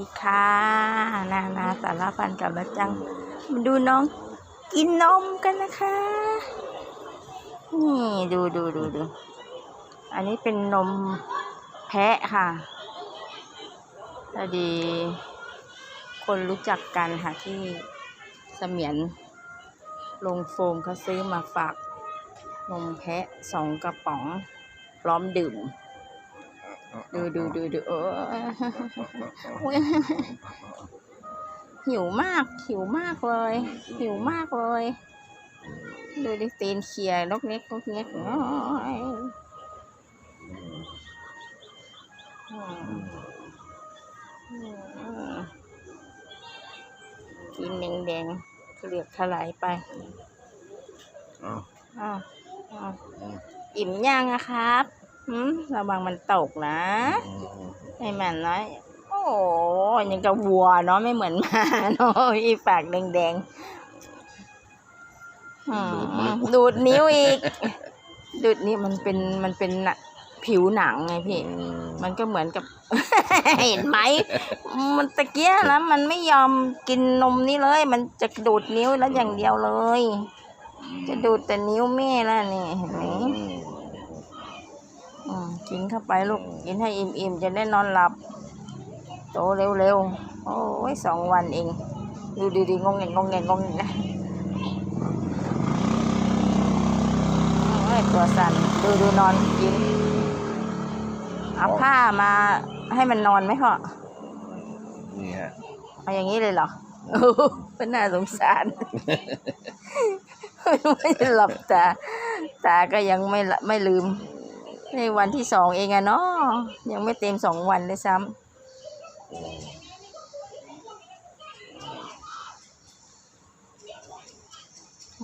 ดีค่ะนานาสารพันกับละจังมาดูน้องกินนมกันนะคะ นี่ดูดูดูดู อันนี้เป็นนมแพะค่ะพอดี คนรู้จักกันค่ะที่เสมียนลงโฟมเขาซื้อมาฝากนมแพะสองกระป๋องพร้อมดื่ม ดูดูดูดูเอออุ๊ยหิวมาก หิวมากเลย หิวมากเลย ดูดิตีนเขียนกเน็กนกเน็กน้อยอืมอืมกินแดงๆเกลือกถลายไปอาอ้าวอ้าวอืมอิ่มยังอะครับ หืมระวังมันตกนะอืมอืมให้มันน้อย โอ้ยังกับวัวเนาะไม่เหมือนหมาเนาะอีปากแดงๆอืมดูดนิ้วอีก ดูดนิ้วมันเป็นมันเป็นน่ะผิวหนังไงพี่อืมมันก็เหมือนกับ เห็นไหม มันตะเกียแล้วมันไม่ยอมกินนมนี่เลย มันจะดูดนิ้วแล้วอย่างเดียวเลย จะดูดแต่นิ้วแม่แล้วนี่เห็นไหมอืมอืม กินเข้าไปลูก กินให้อิ่มๆ จะได้นอนหลับ โตเร็วๆ โอ้ยสองวันเอง ดูดีๆงงเงงงงเงงงงเงนะโอ้ยตัวสั่นดูดูนอนกิน เอาผ้ามาให้มันนอนไหมพ่อนี่ฮะเอาอย่างนี้เลยเหรอโอ้โหเป็นน่าสงสารไม่ได้หลับตาตาก็ยังไม่ละไม่ลืม ในวันที่สองเองอะเนาะยังไม่เต็มสองวันเลยซ้ำอ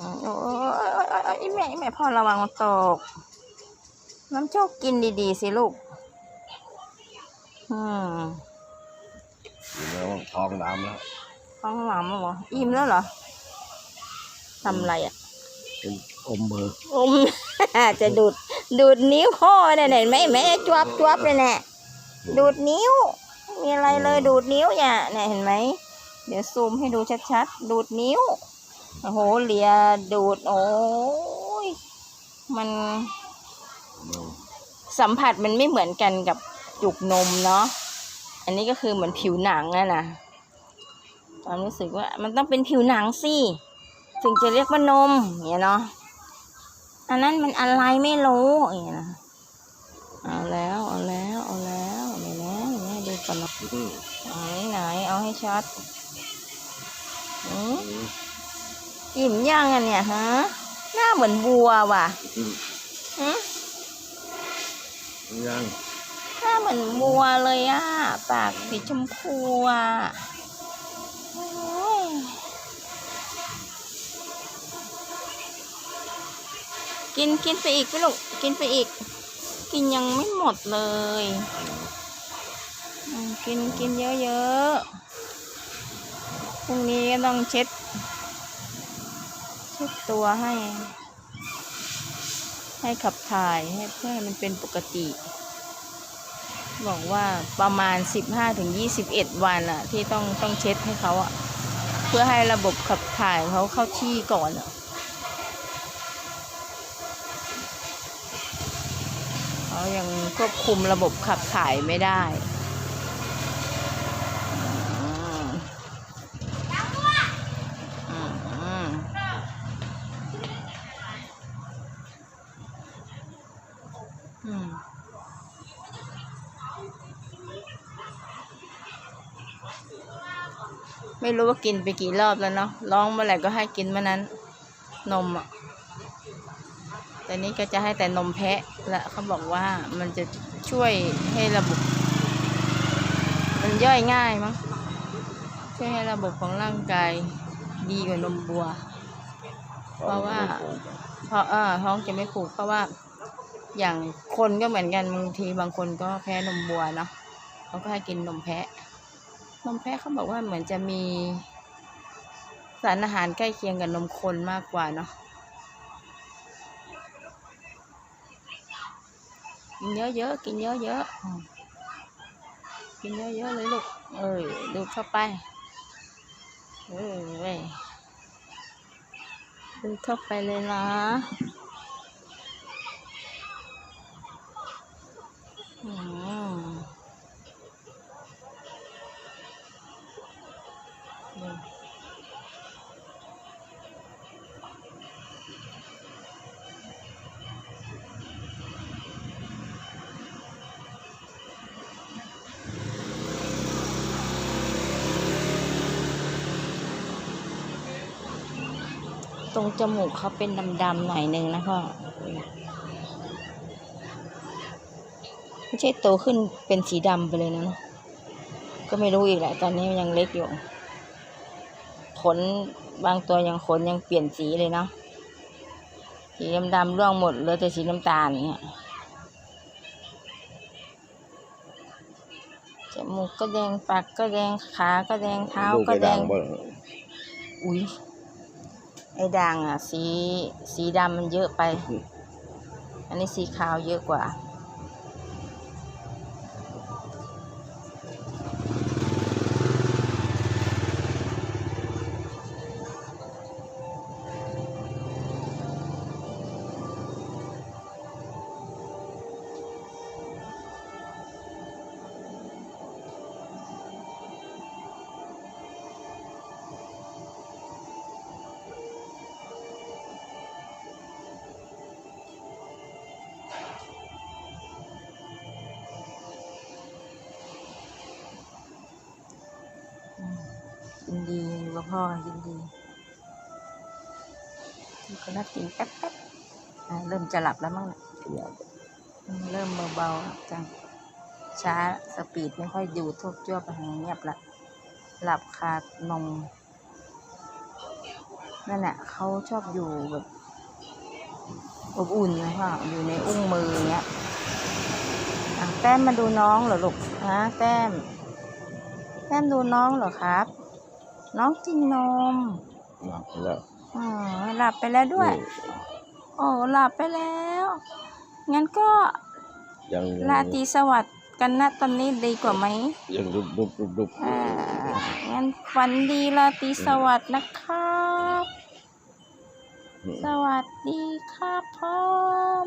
ืมโอ้ยโอ้ยโอ้ยโอ้ยอีแม่อีแม่พ่อระวังมันตก น้ำโชคกินดีๆสิลูก อืมกินแล้วท้องดำแล้วท้องหมามั้งวะอิ่มแล้วเหรอทำอะไรอะเป็นอมมืออมจะดูด ดูดนิ้วพ่อเนี่ยเห็นไหมแม่จวบจวบเลยเนี่ยดูดนิ้ว มีอะไรเลยดูดนิ้วเนี่ยเนี่ยเห็นไหม เดี๋ยวซูมให้ดูชัดๆ ดูดนิ้ว โอ้โหเลียดูด โอ้ย มันอืมสัมผัสมันไม่เหมือนกันกับจุกนมเนาะ อันนี้ก็คือเหมือนผิวหนังอะนะความรู้สึกว่ามันต้องเป็นผิวหนังสิ ถึงจะเรียกว่านมอย่างเงี้ยเนาะ อันนั้นมันอะไรไม่รู้อย่างเงี้ยนะเอาแล้วเอาแล้วเอาแล้วเดี๋ยวนะเดี๋ยวนะดูก่อนนะอืมไหนไหนเอาให้ชัดอืมอืมอิ่มยังอะเนี่ยฮะหน้าเหมือนวัวว่ะอืมหืมยังหน้าเหมือนวัวเลยอะ ปากสีชมพูอะ กินกินไปอีกพี่ลูกกินไปอีก กินยังไม่หมดเลยกินกินเยอะๆพรุ่งนี้ก็ต้องเช็ด เช็ดตัวให้ ให้ขับถ่ายให้เพื่อให้มันเป็นปกติ บอกว่าประมาณ 15ถึง21 วันอะที่ต้องต้องเช็ดให้เขาอะเพื่อให้ระบบขับถ่ายเขาเข้าที่ก่อนอะ เขายังควบคุมระบบขับถ่ายไม่ได้อืมอืมอืมไม่รู้ว่ากินไปกี่รอบแล้วเนาะร้องเมื่อไหร่ก็ให้กินเมื่อนั้น นมอะ แต่นี้ก็จะให้แต่นมแพะและเขาบอกว่ามันจะช่วยให้ระบบ มันย่อยง่ายมั้งช่วยให้ระบบของร่างกายดีกว่านมบัว เพราะว่าเพราะเออท้องจะไม่ผูกเพราะว่าอย่างคนก็เหมือนกันบางทีบางคนก็แพ้นมบัวเนาะเขาก็ให้กินนมแพะ นมแพะเขาบอกว่าเหมือนจะมีสารอาหารใกล้เคียงกับนมคนมากกว่าเนาะ กินเยอะๆกินเยอะๆอืมกินเยอะๆเลยลูกเอ้ย ดเข้าไปเออเว้ยดูดเข้าไปเลยนะอืมนี่ ตรงจมูกเขาเป็นดำๆหน่อยหนึ่งนะพ่อไม่ใช่โตขึ้นเป็นสีดำไปเลยนะเนอะก็ไม่รู้อีกแหละ ตอนนี้มันยังเล็กอยู่ ขนบางตัวยังขนยังเปลี่ยนสีเลยเนาะ สีดำๆร่วงหมดเหลือแต่สีน้ำตาลเนี่ยจมูกก็แดงปากก็แดงขาก็แดงเท้าลูกก็ไอ้แดดังงบ่อุ้ย ไอ้ด่างอะ สีสีดำมันเยอะไป อันนี้สีขาวเยอะกว่า ยินดีอยู่กับพ่อยินดีนี่ก็นัดกินแป๊บๆอะเริ่มจะหลับแล้วมั้งเนี่ยอืมเริ่มเบาๆจัง ช้าสปีดไม่ค่อยอยู่ทุกจ้วไปหางเงียบละหลับคานมนั่นแหละเขาชอบอยู่แบบอบอุ่นนะพ่ออยู่ในอุ้งมืออย่างเงี้ยอะแต้มมาดูน้องเหรอลูกฮะแต้ม แต้มดูน้องเหรอครับ น้องกินนมหลับไปแล้วอ๋อหลับไปแล้วด้วยนี่โอ้หลับไปแล้ว งั้นก็ยังราตรีสวัสดิ์กันนะตอนนี้ดีกว่าไหมยังรุบรุบรุบรุบอ่างั้นฝันดีราตรีสวัสดิ์นะครับ สวัสดีครับพ่อม